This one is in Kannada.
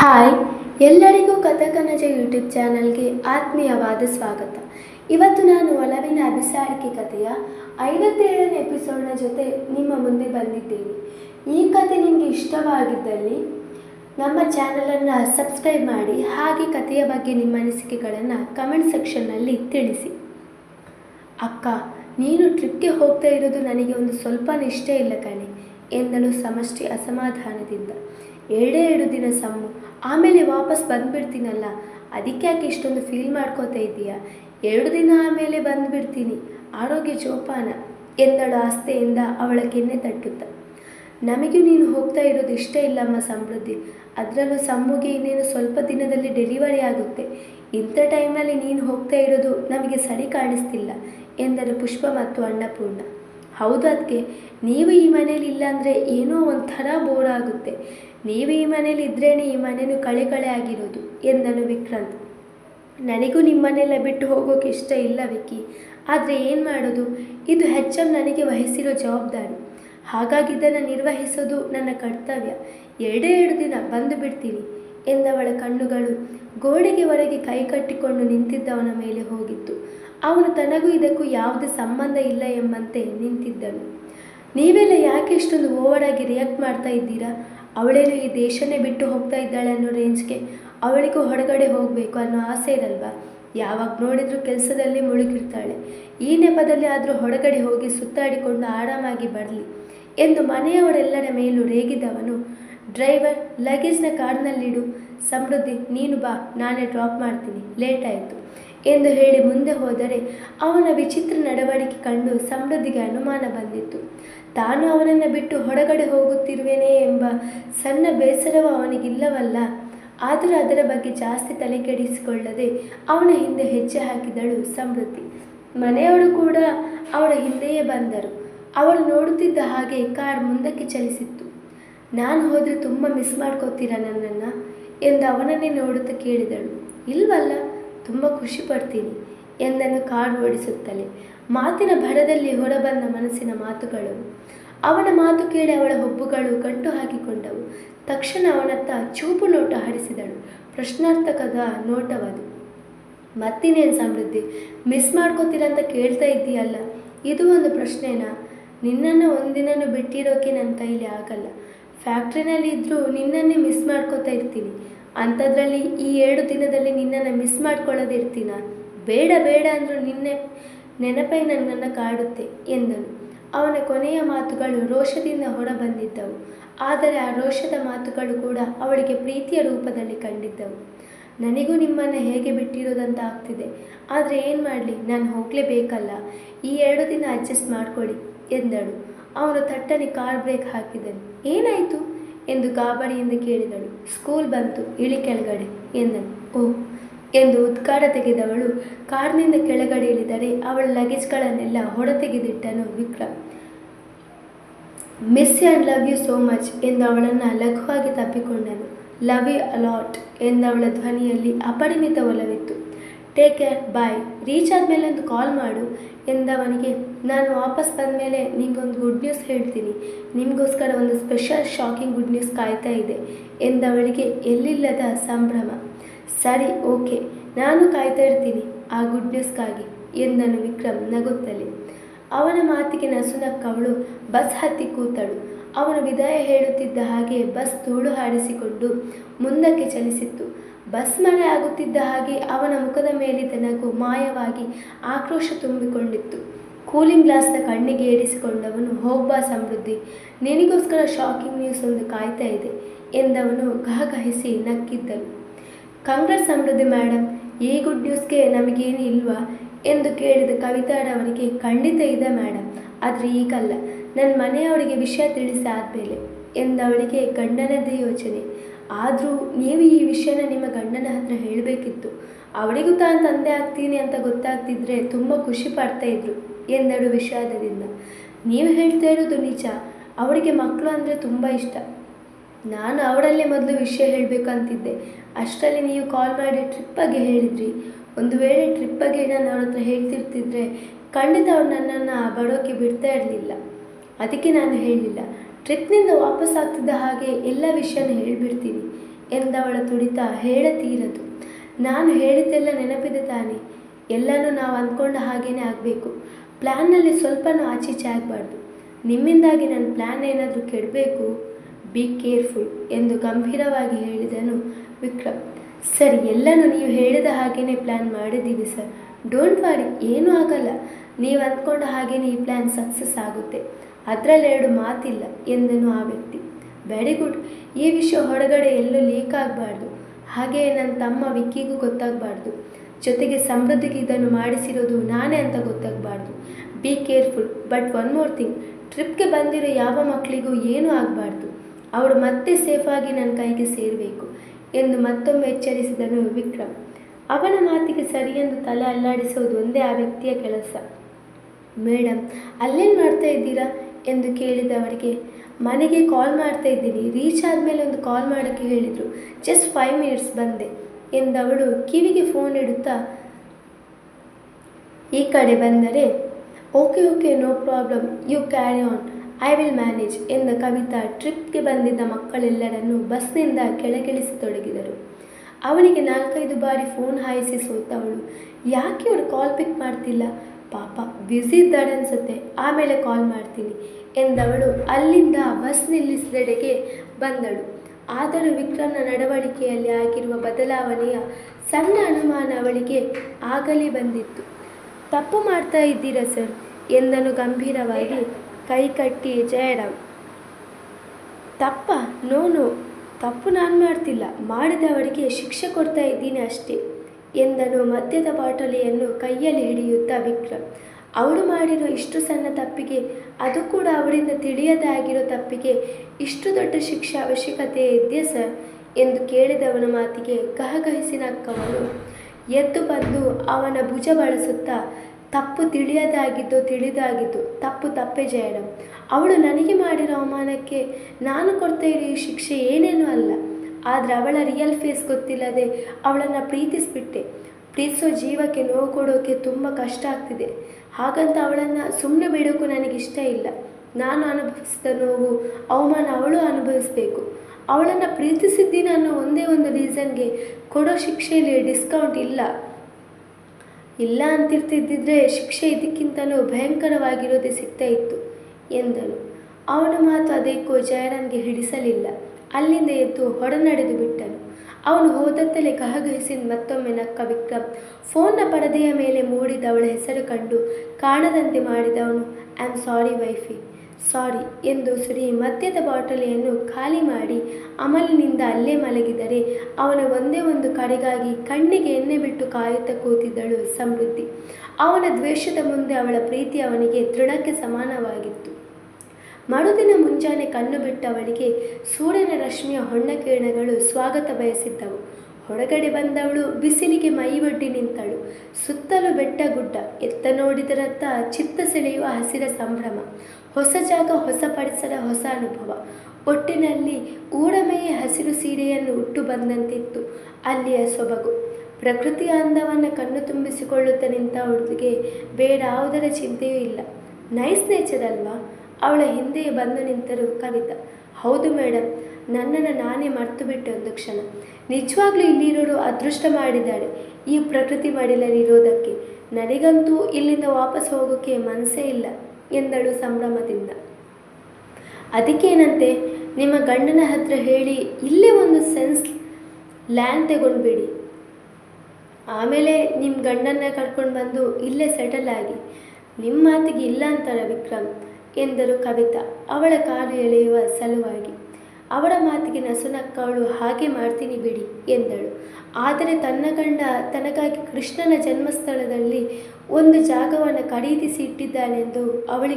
ಹಾಯ್, ಎಲ್ಲರಿಗೂ ಕಥಕನಜ ಯೂಟ್ಯೂಬ್ ಚಾನಲ್ಗೆ ಆತ್ಮೀಯವಾದ ಸ್ವಾಗತ. ಇವತ್ತು ನಾನು ಒಲವಿನ ಅಭಿಸಾರಿಕೆ ಕಥೆಯ ಐವತ್ತೇಳನೇ ಎಪಿಸೋಡ್ನ ಜೊತೆ ನಿಮ್ಮ ಮುಂದೆ ಬಂದಿದ್ದೇನೆ. ಈ ಕಥೆ ನಿಮಗೆ ಇಷ್ಟವಾಗಿದ್ದಲ್ಲಿ ನಮ್ಮ ಚಾನಲನ್ನು ಸಬ್ಸ್ಕ್ರೈಬ್ ಮಾಡಿ, ಹಾಗೆ ಕಥೆಯ ಬಗ್ಗೆ ನಿಮ್ಮ ಅನಿಸಿಕೆಗಳನ್ನು ಕಮೆಂಟ್ ಸೆಕ್ಷನ್ನಲ್ಲಿ ತಿಳಿಸಿ. ಅಕ್ಕ, ನೀನು ಟ್ರಿಪ್ಗೆ ಹೋಗ್ತಾ ಇರೋದು ನನಗೆ ಒಂದು ಸ್ವಲ್ಪ ಇಷ್ಟ ಇಲ್ಲ ಕಣೆ, ಎಂದಳು ಸಮಷ್ಟಿ ಅಸಮಾಧಾನದಿಂದ. ಎರಡೇ ಎರಡು ದಿನ ಸಮ್ಮು ಆಮೇಲೆ ವಾಪಸ್ ಬಂದುಬಿಡ್ತೀನಲ್ಲ. ಅದಕ್ಕೆ ಯಾಕೆ ಇಷ್ಟೊಂದು ಫೀಲ್ ಮಾಡ್ಕೋತಾ ಇದ್ದೀಯಾ? ಎರಡು ದಿನ ಆಮೇಲೆ ಬಂದುಬಿಡ್ತೀನಿ. ಆರೋಗ್ಯ ಜೋಪಾನ ಎಂದಳು ಆಸ್ತೆಯಿಂದ ಅವಳ ಕೆನ್ನೆ ತಟ್ಟುತ್ತ. ನಮಗೂ ನೀನು ಹೋಗ್ತಾ ಇರೋದು ಇಷ್ಟ ಇಲ್ಲಮ್ಮ ಸಮೃದ್ಧಿ. ಅದರಲ್ಲೂ ಸಮ್ಮುಗೆ ಇನ್ನೇನು ಸ್ವಲ್ಪ ದಿನದಲ್ಲಿ ಡೆಲಿವರಿ ಆಗುತ್ತೆ. ಇಂಥ ಟೈಮ್ನಲ್ಲಿ ನೀನು ಹೋಗ್ತಾ ಇರೋದು ನಮಗೆ ಸರಿ ಕಾಣಿಸ್ತಿಲ್ಲ ಎಂದರು ಪುಷ್ಪ ಮತ್ತು ಅನ್ನಪೂರ್ಣ. ಹೌದು ಅದಕ್ಕೆ ನೀವು ಈ ಮನೇಲಿ ಇಲ್ಲಾಂದರೆ ಏನೋ ಒಂಥರ ಬೋರ್ ಆಗುತ್ತೆ. ನೀವು ಈ ಮನೇಲಿ ಇದ್ರೇನೆ ಈ ಮನೇನು ಕಳೆ ಕಳೆ ಆಗಿರೋದು ಎಂದನು ವಿಕ್ರಾಂತ್. ನನಗೂ ನಿಮ್ಮನೆಲ್ಲ ಬಿಟ್ಟು ಹೋಗೋಕೆ ಇಷ್ಟ ಇಲ್ಲ ವಿಕ್ಕಿ. ಆದರೆ ಏನು ಮಾಡೋದು? ಇದು ಎಂ ನನಗೆ ವಹಿಸಿರೋ ಜವಾಬ್ದಾರಿ. ಹಾಗಾಗಿ ಇದನ್ನು ನಿರ್ವಹಿಸೋದು ನನ್ನ ಕರ್ತವ್ಯ. ಎರಡೇ ಎರಡು ದಿನ ಬಂದು ಬಿಡ್ತೀನಿ ಎಂದವಳ ಕಣ್ಣುಗಳು ಗೋಡೆಗೆ ಒಳಗೆ ಕೈ ಕಟ್ಟಿಕೊಂಡು ನಿಂತಿದ್ದವನ ಮೇಲೆ ಹೋಗಿತ್ತು. ಅವನು ತನಗೂ ಇದಕ್ಕೂ ಯಾವುದೇ ಸಂಬಂಧ ಇಲ್ಲ ಎಂಬಂತೆ ನಿಂತಿದ್ದನು ನೀವೆಲ್ಲ ಯಾಕೆ ಇಷ್ಟೊಂದು ಓವರಾಗಿ ರಿಯಾಕ್ಟ್ ಮಾಡ್ತಾ ಇದ್ದೀರಾ? ಅವಳೇನು ಈ ದೇಶನೇ ಬಿಟ್ಟು ಹೋಗ್ತಾ ಇದ್ದಾಳೆ ಅನ್ನೋ ರೇಂಜ್ಗೆ ಅವಳಿಗೂ ಹೊರಗಡೆ ಹೋಗಬೇಕು ಅನ್ನೋ ಆಸೆ ಇರಲ್ವಾ? ಯಾವಾಗ ನೋಡಿದರೂ ಕೆಲಸದಲ್ಲಿ ಮುಳುಗಿರ್ತಾಳೆ. ಈ ನೆಪದಲ್ಲಿ ಆದರೂ ಹೊರಗಡೆ ಹೋಗಿ ಸುತ್ತಾಡಿಕೊಂಡು ಆರಾಮಾಗಿ ಬರಲಿ ಎಂದು ಮನೆಯವರೆಲ್ಲರ ಮೇಲೂ ರೇಗಿದವನು, ಡ್ರೈವರ್, ಲಗೇಜ್ನ ಕಾರ್ನಲ್ಲಿಡು. ಸಮೃದ್ಧಿ, ನೀನು ಬಾ, ನಾನೇ ಡ್ರಾಪ್ ಮಾಡ್ತೀನಿ. ಲೇಟ್ ಆಯಿತು. ಎಂದು ಹೇಳಿ ಮುಂದೆ ಹೋದರೆ ಅವನ ವಿಚಿತ್ರ ನಡವಳಿಕೆ ಕಂಡು ಸಮೃದ್ಧಿಗೆ ಅನುಮಾನ ಬಂದಿತ್ತು. ತಾನು ಅವನನ್ನು ಬಿಟ್ಟು ಹೊರಗಡೆ ಹೋಗುತ್ತಿರುವೆನೇ ಎಂಬ ಸಣ್ಣ ಬೇಸರವು ಅವನಿಗಿಲ್ಲವಲ್ಲ. ಆದರೂ ಅದರ ಬಗ್ಗೆ ಜಾಸ್ತಿ ತಲೆ ಕೆಡಿಸಿಕೊಳ್ಳದೆ ಅವನ ಹಿಂದೆ ಹೆಜ್ಜೆ ಹಾಕಿದಳು ಸಮೃದ್ಧಿ. ಮನೆಯವರು ಕೂಡ ಅವಳ ಹಿಂದೆಯೇ ಬಂದರು. ಅವಳು ನೋಡುತ್ತಿದ್ದ ಹಾಗೆ ಕಾರ್ ಮುಂದಕ್ಕೆ ಚಲಿಸಿತ್ತು. ನಾನು ಹೋದರೆ ತುಂಬ ಮಿಸ್ ಮಾಡ್ಕೋತೀರಾ ನನ್ನನ್ನು? ಎಂದು ಅವನನ್ನೇ ನೋಡುತ್ತಾ ಕೇಳಿದಳು. ಇಲ್ವಲ್ಲ, ತುಂಬ ಖುಷಿ ಪಡ್ತೀನಿ, ಎಂದನು ಕಾರ್ ಓಡಿಸುತ್ತಲೇ. ಮಾತಿನ ಭರದಲ್ಲಿ ಹೊರಬಂದ ಮನಸ್ಸಿನ ಮಾತುಗಳು. ಅವನ ಮಾತು ಕೇಳಿ ಅವಳ ಹುಬ್ಬುಗಳು ಗಂಟು ಹಾಕಿಕೊಂಡವು. ತಕ್ಷಣ ಅವನತ್ತ ಚೂಪು ನೋಟ ಹರಿಸಿದಳು. ಪ್ರಶ್ನಾರ್ಥಕದ ನೋಟವದು. ಮತ್ತಿನೇನು ಸಮೃದ್ಧಿ? ಮಿಸ್ ಮಾಡ್ಕೋತೀರಂತ ಕೇಳ್ತಾ ಇದ್ದೀಯಲ್ಲ. ಇದು ಒಂದು ಪ್ರಶ್ನೆನಾ? ನಿನ್ನನ್ನು ಒಂದಿನನೂ ಬಿಟ್ಟಿರೋಕೆ ನನ್ನ ಕೈಲಿ ಆಗಲ್ಲ. ಫ್ಯಾಕ್ಟ್ರಿನಲ್ಲಿ ಇದ್ದರೂ ನಿನ್ನನ್ನೇ ಮಿಸ್ ಮಾಡ್ಕೋತಾ ಇರ್ತೀನಿ. ಅಂಥದ್ರಲ್ಲಿ ಈ ಎರಡು ದಿನದಲ್ಲಿ ನಿನ್ನನ್ನು ಮಿಸ್ ಮಾಡ್ಕೊಳ್ಳೋದಿರ್ತೀನ? ಬೇಡ ಬೇಡ ಅಂದರೂ ನಿನ್ನೆ ನೆನಪೈ ನನ್ನನ್ನು ಕಾಡುತ್ತೆ ಎಂದನು. ಅವನ ಕೊನೆಯ ಮಾತುಗಳು ರೋಷದಿಂದ ಹೊರಬಂದಿದ್ದವು. ಆದರೆ ಆ ರೋಷದ ಮಾತುಗಳು ಕೂಡ ಅವಳಿಗೆ ಪ್ರೀತಿಯ ರೂಪದಲ್ಲಿ ಕಂಡಿದ್ದವು. ನನಗೂ ನಿಮ್ಮನ್ನು ಹೇಗೆ ಬಿಟ್ಟಿರೋದಂತ ಆಗ್ತಿದೆ. ಆದರೆ ಏನು ಮಾಡಲಿ, ನಾನು ಹೋಗಲೇಬೇಕಲ್ಲ. ಈ ಎರಡು ದಿನ ಅಡ್ಜಸ್ಟ್ ಮಾಡಿಕೊಳ್ಳಿ, ಎಂದಳು. ಅವನು ತಟ್ಟನೆ ಕಾರ್ ಬ್ರೇಕ್ ಹಾಕಿದನು. ಏನಾಯಿತು? ಎಂದು ಗಾಬರಿಯಿಂದ ಕೇಳಿದಳು. ಸ್ಕೂಲ್ ಬಂತು, ಇಳಿ ಕೆಳಗಡೆ, ಎಂದನು. ಓ ಎಂದು ಉದ್ಗಾರ ತೆಗೆದವಳು. ಕಾರ್ನಿಂದ ಕೆಳಗಡೆ ಇಳಿದರೆ ಅವಳ ಲಗೇಜ್ಗಳನ್ನೆಲ್ಲ ಹೊರತೆಗೆದಿಟ್ಟನು Vikram. Miss and love you so much ಎಂದು ಅವಳನ್ನು ಲಘುವಾಗಿ ತಪ್ಪಿಕೊಂಡನು. ಲವ್ ಯು ಅಲಾಟ್ ಎಂದವಳ ಧ್ವನಿಯಲ್ಲಿ ಅಪರಿಮಿತ ಒಲವಿತ್ತು. ಟೇಕ್ ಕೇರ್ ಬಾಯ್ ರೀಚ್ ಆದಮೇಲೆ ಒಂದು ಕಾಲ್ ಮಾಡು ಎಂದವನಿಗೆ, ನಾನು ವಾಪಸ್ ಬಂದಮೇಲೆ ನಿಂಗೊಂದು ಗುಡ್ ನ್ಯೂಸ್ ಹೇಳ್ತೀನಿ. ನಿಮಗೋಸ್ಕರ ಒಂದು ಸ್ಪೆಷಲ್ ಶಾಕಿಂಗ್ ಗುಡ್ ನ್ಯೂಸ್ ಕಾಯ್ತಾ ಇದೆ ಎಂದವಳಿಗೆ, ಎಲ್ಲಿಲ್ಲದ ಸಂಭ್ರಮ. ಸರಿ, ಓಕೆ. ನಾನು ಕಾಯ್ತಾ ಇರ್ತೀನಿ. ಆ ಗುಡ್ ನ್ಯೂಸ್ಗಾಗಿ ಎಂದನು ವಿಕ್ರಮ್ ನಗುತ್ತಲೇ. ಅವನ ಮಾತಿಗೆ ನಸುನಕ್ಕವಳು ಬಸ್ ಹತ್ತಿ ಕೂತಳು. ಅವನು ವಿದಾಯ ಹೇಳುತ್ತಿದ್ದ ಹಾಗೆ ಬಸ್ ತೋಳು ಹಾಡಿಸಿಕೊಂಡು ಮುಂದಕ್ಕೆ ಚಲಿಸಿತ್ತು. ಬಸ್ ಮಳೆ ಆಗುತ್ತಿದ್ದ ಹಾಗೆ ಅವನ ಮುಖದ ಮೇಲಿದ್ದ ನಗು ಮಾಯವಾಗಿ ಆಕ್ರೋಶ ತುಂಬಿಕೊಂಡಿತ್ತು. ಕೂಲಿಂಗ್ ಗ್ಲಾಸ್ನ ಕಣ್ಣಿಗೆ ಏರಿಸಿಕೊಂಡವನು ಹೋಗ್ಬಾ ಸಮೃದ್ಧಿ, ನಿನಗೋಸ್ಕರ ಶಾಕಿಂಗ್ ನ್ಯೂಸ್ ಒಂದು ಕಾಯ್ತಾ ಇದೆ ಎಂದವನು ಗಹಗಹಿಸಿ ನಕ್ಕಿದ್ದನು. ಕಾಂಗ್ರೆಸ್ ಸಮೃದ್ಧಿ ಮೇಡಮ್ ಈ ಗುಡ್ ನ್ಯೂಸ್ಗೆ ನಮಗೇನು ಇಲ್ವಾ? ಎಂದು ಕೇಳಿದ ಕವಿತಾರವರಿಗೆ ಖಂಡಿತ ಇದೆ ಮೇಡಮ್ ಆದರೆ ಈಗಲ್ಲ. ನನ್ನ ಮನೆಯವರಿಗೆ ವಿಷಯ ತಿಳಿಸಿ ಆದಮೇಲೆ, ಎಂದವಳಿಗೆ ಗಂಡನದ್ದೇ ಯೋಚನೆ. ಆದರೂ ನೀವು ಈ ವಿಷಯನ ನಿಮ್ಮ ಗಂಡನ ಹತ್ರ ಹೇಳಬೇಕಿತ್ತು. ಅವಳಿಗೂ ತಾನು ತಂದೆ ಆಗ್ತೀನಿ ಅಂತ ಗೊತ್ತಾಗ್ತಿದ್ರೆ ತುಂಬ ಖುಷಿ ಪಡ್ತಾ ಇದ್ರು, ಎಂದಳು ವಿಷಾದದಿಂದ. ನೀವು ಹೇಳ್ತಾ ಇರೋದು ನಿಜ. ಅವಳಿಗೆ ಮಕ್ಕಳು ಅಂದರೆ ತುಂಬ ಇಷ್ಟ. ನಾನು ಅವಳಲ್ಲೇ ಮೊದಲು ವಿಷಯ ಹೇಳಬೇಕಂತಿದ್ದೆ. ಅಷ್ಟರಲ್ಲಿ ನೀವು ಕಾಲ್ ಮಾಡಿ ಟ್ರಿಪ್ ಬಗ್ಗೆ ಹೇಳಿದ್ರಿ. ಒಂದು ವೇಳೆ ಟ್ರಿಪ್ ಬಗ್ಗೆ ನಾನು ಅವ್ರ ಹತ್ರ ಹೇಳ್ತಿರ್ತಿದ್ರೆ ಖಂಡಿತ ಅವ್ರು ನನ್ನನ್ನು ಬಡೋಕೆ ಬಿಡ್ತಾ ಇರಲಿಲ್ಲ. ಅದಕ್ಕೆ ನಾನು ಹೇಳಲಿಲ್ಲ ಟ್ರಿಪ್ನಿಂದ ವಾಪಸ್ ಆಗ್ತಿದ್ದ ಹಾಗೆ ಎಲ್ಲ ವಿಷಯನ ಹೇಳಿಬಿಡ್ತೀನಿ ಎಂದವಳ ತುಡಿತ ಹೇಳತೀರದು. ನಾನು ಹೇಳಿದ್ದೆಲ್ಲ ನೆನಪಿದೆ ತಾನೆ. ಎಲ್ಲನೂ ನಾವು ಅಂದ್ಕೊಂಡ ಹಾಗೇನೆ ಆಗಬೇಕು. ಪ್ಲ್ಯಾನ್ನಲ್ಲಿ ಸ್ವಲ್ಪನೂ ಆಚೀಚೆ ಆಗಬಾರ್ದು. ನಿಮ್ಮಿಂದಾಗಿ ನನ್ನ ಪ್ಲ್ಯಾನ್ ಏನಾದರೂ ಕೆಡಬೇಕು? ಬಿ ಕೇರ್ಫುಲ್ ಎಂದು ಗಂಭೀರವಾಗಿ ಹೇಳಿದನು ವಿಕ್ರಮ್. ಸರ್, ಎಲ್ಲನೂ ನೀವು ಹೇಳಿದ ಹಾಗೇನೆ ಪ್ಲ್ಯಾನ್ ಮಾಡಿದ್ದೀವಿ ಸರ್ ಡೋಂಟ್ ವರಿ ಏನೂ ಆಗಲ್ಲ. ನೀವು ಅಂದ್ಕೊಂಡ ಹಾಗೇನೆ ಈ ಪ್ಲ್ಯಾನ್ ಸಕ್ಸಸ್ ಆಗುತ್ತೆ. ಅದರಲ್ಲೆರಡು ಮಾತಿಲ್ಲ ಎಂದನು ಆ ವ್ಯಕ್ತಿ. ವೆರಿ ಗುಡ್ ಈ ವಿಷಯ ಹೊರಗಡೆ ಎಲ್ಲೂ ಲೀಕ್ ಆಗಬಾರ್ದು. ಹಾಗೆಯೇ ನನ್ನ ತಮ್ಮ ವಿಕ್ಕಿಗೂ ಗೊತ್ತಾಗಬಾರ್ದು. ಜೊತೆಗೆ ಸಮೃದ್ಧಿಗೆ ಇದನ್ನು ಮಾಡಿಸಿರೋದು ನಾನೇ ಅಂತ ಗೊತ್ತಾಗಬಾರ್ದು. Be careful but one more thing ಟ್ರಿಪ್ಗೆ ಬಂದಿರೋ ಯಾವ ಮಕ್ಕಳಿಗೂ ಏನೂ ಆಗಬಾರ್ದು. ಅವಳು ಮತ್ತೆ ಸೇಫಾಗಿ ನನ್ನ ಕೈಗೆ ಸೇರಬೇಕು ಎಂದು ಮತ್ತೊಮ್ಮೆ ಎಚ್ಚರಿಸಿದನು ವಿಕ್ರಮ್. ಅವನ ಮಾತಿಗೆ ಸರಿಯೆಂದು ತಲೆ ಅಲ್ಲಾಡಿಸುವುದು ಒಂದೇ ಆ ವ್ಯಕ್ತಿಯ ಕೆಲಸ. ಮೇಡಮ್ ಅಲ್ಲೇನು ಮಾಡ್ತಾ ಇದ್ದೀರಾ? ಎಂದು ಕೇಳಿದವರಿಗೆ ಮನೆಗೆ ಕಾಲ್ ಮಾಡ್ತಾ ಇದ್ದೀನಿ. ರೀಚ್ ಆದಮೇಲೆ ಒಂದು ಕಾಲ್ ಮಾಡೋಕ್ಕೆ ಹೇಳಿದರು. ಜಸ್ಟ್ ಫೈವ್ ಮಿನಿಟ್ಸ್ ಬಂದೆ. ಎಂದವಳು ಕಿವಿಗೆ ಫೋನ್ ಇಡುತ್ತಾ, ಈ ಕಡೆ ಬಂದರೆ? Okay okay no problem you carry on I will manage ಎಂದ ಕವಿತಾ ಟ್ರಿಪ್ಗೆ ಬಂದಿದ್ದ ಮಕ್ಕಳೆಲ್ಲರನ್ನು ಬಸ್ನಿಂದ ಕೆಳಗಿಳಿಸತೊಡಗಿದರು. ಅವನಿಗೆ ನಾಲ್ಕೈದು ಬಾರಿ ಫೋನ್ ಹಾಯಿಸಿ ಸೋತವಳು. ಯಾಕೆ ಅವಳು ಕಾಲ್ ಪಿಕ್ ಮಾಡ್ತಿಲ್ಲ? ಪಾಪ ಬ್ಯುಸಿ ಇದ್ದಾಳೆ ಅನಿಸುತ್ತೆ. ಆಮೇಲೆ ಕಾಲ್ ಮಾಡ್ತೀನಿ ಎಂದವಳು ಅಲ್ಲಿಂದ ಬಸ್ ನಿಲ್ಲಿಸಿದೆಡೆಗೆ ಬಂದಳು. ಆದರೂ ವಿಕ್ರಮ್ನ ನಡವಳಿಕೆಯಲ್ಲಿ ಆಗಿರುವ ಬದಲಾವಣೆಯ ಸಣ್ಣ ಅನುಮಾನ ಅವಳಿಗೆ ಆಗಲೇ ಬಂದಿತ್ತು. ತಪ್ಪು ಮಾಡ್ತಾ ಇದ್ದೀರಾ ಸರ್? ಎಂದನು ಗಂಭೀರವಾಗಿ. ಕೈ ಕಟ್ಟಿ ಜಯರಾಮ್ ತಪ್ಪ, ನೋ ನೋ, ತಪ್ಪು ನಾನು ಮಾಡ್ತಿಲ್ಲ. ಮಾಡಿದವರಿಗೆ ಶಿಕ್ಷೆ ಕೊಡ್ತಾ ಇದ್ದೀನಿ ಅಷ್ಟೇ, ಎಂದನು ಮದ್ಯದ ಬಾಟಲಿಯನ್ನು ಕೈಯಲ್ಲಿ ಹಿಡಿಯುತ್ತಾ ವಿಕ್ರಮ್. ಅವಳು ಮಾಡಿರೋ ಇಷ್ಟು ಸಣ್ಣ ತಪ್ಪಿಗೆ, ಅದು ಕೂಡ ಅವಳಿಂದ ತಿಳಿಯದಾಗಿರೋ ತಪ್ಪಿಗೆ ಇಷ್ಟು ದೊಡ್ಡ ಶಿಕ್ಷೆ ಅವಶ್ಯಕತೆ ಇದೆಯಾ, ಸರ್? ಎಂದು ಕೇಳಿದವನ ಮಾತಿಗೆ ಗಹಗಹಿಸಿನ ಅಕ್ಕವನು. ಎದ್ದು ಬಂದು ಅವನ ಭುಜ ಬಳಸುತ್ತಾ ತಪ್ಪು ತಿಳಿಯದಾಗಿದ್ದು ತಿಳಿದಾಗಿದ್ದು, ತಪ್ಪು ತಪ್ಪೆ ಜಯಣ ಅವಳು ನನಗೆ ಮಾಡಿರೋ ಅವಮಾನಕ್ಕೆ ನಾನು ಕೊಡ್ತಾ ಇರೋ ಈ ಶಿಕ್ಷೆ ಏನೇನೂ ಅಲ್ಲ. ಆದರೆ ಅವಳ ರಿಯಲ್ ಫೇಸ್ ಗೊತ್ತಿಲ್ಲದೆ ಅವಳನ್ನು ಪ್ರೀತಿಸ್ಬಿಟ್ಟೆ. ಪ್ರೀತಿಸೋ ಜೀವಕ್ಕೆ ನೋವು ಕೊಡೋಕ್ಕೆ ತುಂಬ ಕಷ್ಟ ಆಗ್ತಿದೆ. ಹಾಗಂತ ಅವಳನ್ನು ಸುಮ್ಮನೆ ಬಿಡೋಕ್ಕೂ ನನಗಿಷ್ಟ ಇಲ್ಲ. ನಾನು ಅನುಭವಿಸಿದ ನೋವು, ಅವಮಾನ ಅವಳು ಅನುಭವಿಸಬೇಕು. ಅವಳನ್ನು ಪ್ರೀತಿಸಿದ್ದೀನಿ ಅನ್ನೋ ಒಂದೇ ಒಂದು ರೀಸನ್ಗೆ ಕೊಡೋ ಶಿಕ್ಷೆಯಲ್ಲಿ ಡಿಸ್ಕೌಂಟ್ ಇಲ್ಲ. ಇಲ್ಲ ಅಂತಿರ್ತಿದ್ದಿದ್ರೆ ಶಿಕ್ಷೆ ಇದಕ್ಕಿಂತಲೂ ಭಯಂಕರವಾಗಿರೋದೇ ಸಿಗ್ತಾ ಇತ್ತು ಎಂದನು ಅವನ ಮಾತು ಅದೇಕೋ ಜಯರಾಮ್ಗೆ ಹಿಡಿಸಲಿಲ್ಲ. ಅಲ್ಲಿಂದ ಎದ್ದು ಹೊರನಡೆದು ಬಿಟ್ಟನು. ಅವನು ಹೋದತ್ತಲೇ ಕಹಗಹಿಸಿ ಮತ್ತೊಮ್ಮೆ ನಕ್ಕ ವಿಕ್ರಮ್ ಫೋನ್ನ ಪರದೆಯ ಮೇಲೆ ಮೂಡಿದ ಅವಳ ಹೆಸರು ಕಂಡು ಕಾಣದಂತೆ ಮಾಡಿದವನು I am sorry wifey sorry ಎಂದು ಸುರಿ ಮದ್ಯದ ಬಾಟಲಿಯನ್ನು ಖಾಲಿ ಮಾಡಿ ಅಮಲಿನಿಂದ ಅಲ್ಲೇ ಮಲಗಿದರೆ ಅವನ ಒಂದೇ ಒಂದು ಕಡೆಗಾಗಿ ಕಣ್ಣಿಗೆ ಎಣ್ಣೆ ಬಿಟ್ಟು ಕಾಯುತ್ತಾ ಕೂತಿದ್ದಳು ಸಮೃದ್ಧಿ. ಅವನ ದ್ವೇಷದ ಮುಂದೆ ಅವಳ ಪ್ರೀತಿ ಅವನಿಗೆ ತೃಣಕ್ಕೆ ಸಮಾನವಾಗಿತ್ತು. ಮರುದಿನ ಮುಂಜಾನೆ ಕಣ್ಣು ಬಿಟ್ಟವಳಿಗೆ ಸೂರ್ಯನ ರಶ್ಮಿಯ ಹೊಣ್ಣ ಕಿರಣಗಳು ಸ್ವಾಗತ ಬಯಸಿದ್ದವು. ಹೊರಗಡೆ ಬಂದವಳು ಬಿಸಿಲಿಗೆ ಮೈವೊಡ್ಡಿ ನಿಂತಳು. ಸುತ್ತಲೂ ಬೆಟ್ಟ ಗುಡ್ಡ. ಎತ್ತ ನೋಡಿದರತ್ತ ಚಿತ್ತ ಸೆಳೆಯುವ ಹಸಿರ ಸಂಭ್ರಮ. ಹೊಸ ಜಾಗ, ಹೊಸ ಪರಿಸರ ಹೊಸ ಅನುಭವ. ಒಟ್ಟಿನಲ್ಲಿ ಊಡಮೆಯೇ ಹಸಿರು ಸೀರೆಯನ್ನು ಉಟ್ಟು ಬಂದಂತಿತ್ತು ಅಲ್ಲಿಯ ಸೊಬಗು. ಪ್ರಕೃತಿಯ ಅಂದವನ್ನು ಕಣ್ಣು ತುಂಬಿಸಿಕೊಳ್ಳುತ್ತಾ ನಿಂತವಳಿಗೆ ಬೇಡ, ಯಾವುದರ ಚಿಂತೆಯೂ ಇಲ್ಲ. ನೈಸ್ ನೇಚರ್ ಅಲ್ವಾ ಅವಳ ಹಿಂದೆಯೇ ಬಂದು ನಿಂತರು ಕವಿತಾ. ಹೌದು ಮೇಡಮ್ ನನ್ನನ್ನು ನಾನೇ ಮರ್ತು ಬಿಟ್ಟೆ ಒಂದು ಕ್ಷಣ. ನಿಜವಾಗ್ಲೂ ಇಲ್ಲಿರೋರು ಅದೃಷ್ಟ ಮಾಡಿದ್ದಾಳೆ ಈ ಪ್ರಕೃತಿ ಮಡಿಲಲ್ಲಿರೋದಕ್ಕೆ. ನನಗಂತೂ ಇಲ್ಲಿಂದ ವಾಪಸ್ ಹೋಗೋಕ್ಕೆ ಮನಸ್ಸೇ ಇಲ್ಲ. ಎಂದಳು ಸಂಭ್ರಮದಿಂದ. ಅದಕ್ಕೇನಂತೆ, ನಿಮ್ಮ ಗಂಡನ ಹತ್ರ ಹೇಳಿ, ಇಲ್ಲೇ ಒಂದು ಸೆನ್ಸ್ ಲ್ಯಾಂಡ್ ತಗೊಂಡ್ಬಿಡಿ. ಆಮೇಲೆ ನಿಮ್ಮ ಗಂಡನ್ನ ಕರ್ಕೊಂಡು ಬಂದು ಇಲ್ಲೇ ಸೆಟಲ್ ಆಗಿ ನಿಮ್ಮ ಮಾತಿಗೆ ಇಲ್ಲ ಅಂತಾರೆ ವಿಕ್ರಮ್, ಎಂದರು ಕವಿತಾ, ಅವಳ ಕಾಲು ಎಳೆಯುವ ಸಲುವಾಗಿ. ಅವಳ ಮಾತಿಗೆ ನಸುನಕ್ಕವಳು ಹಾಗೆ ಮಾಡ್ತೀನಿ ಬಿಡಿ, ಎಂದಳು. ಆದರೆ ತನ್ನ ಗಂಡ ತನಗಾಗಿ ಕೃಷ್ಣನ ಜನ್ಮಸ್ಥಳದಲ್ಲಿ ಒಂದು ಜಾಗವನ್ನು ಖರೀದಿಸಿ ಇಟ್ಟಿದ್ದಾನೆಂದು ಅವಳಿಗೆ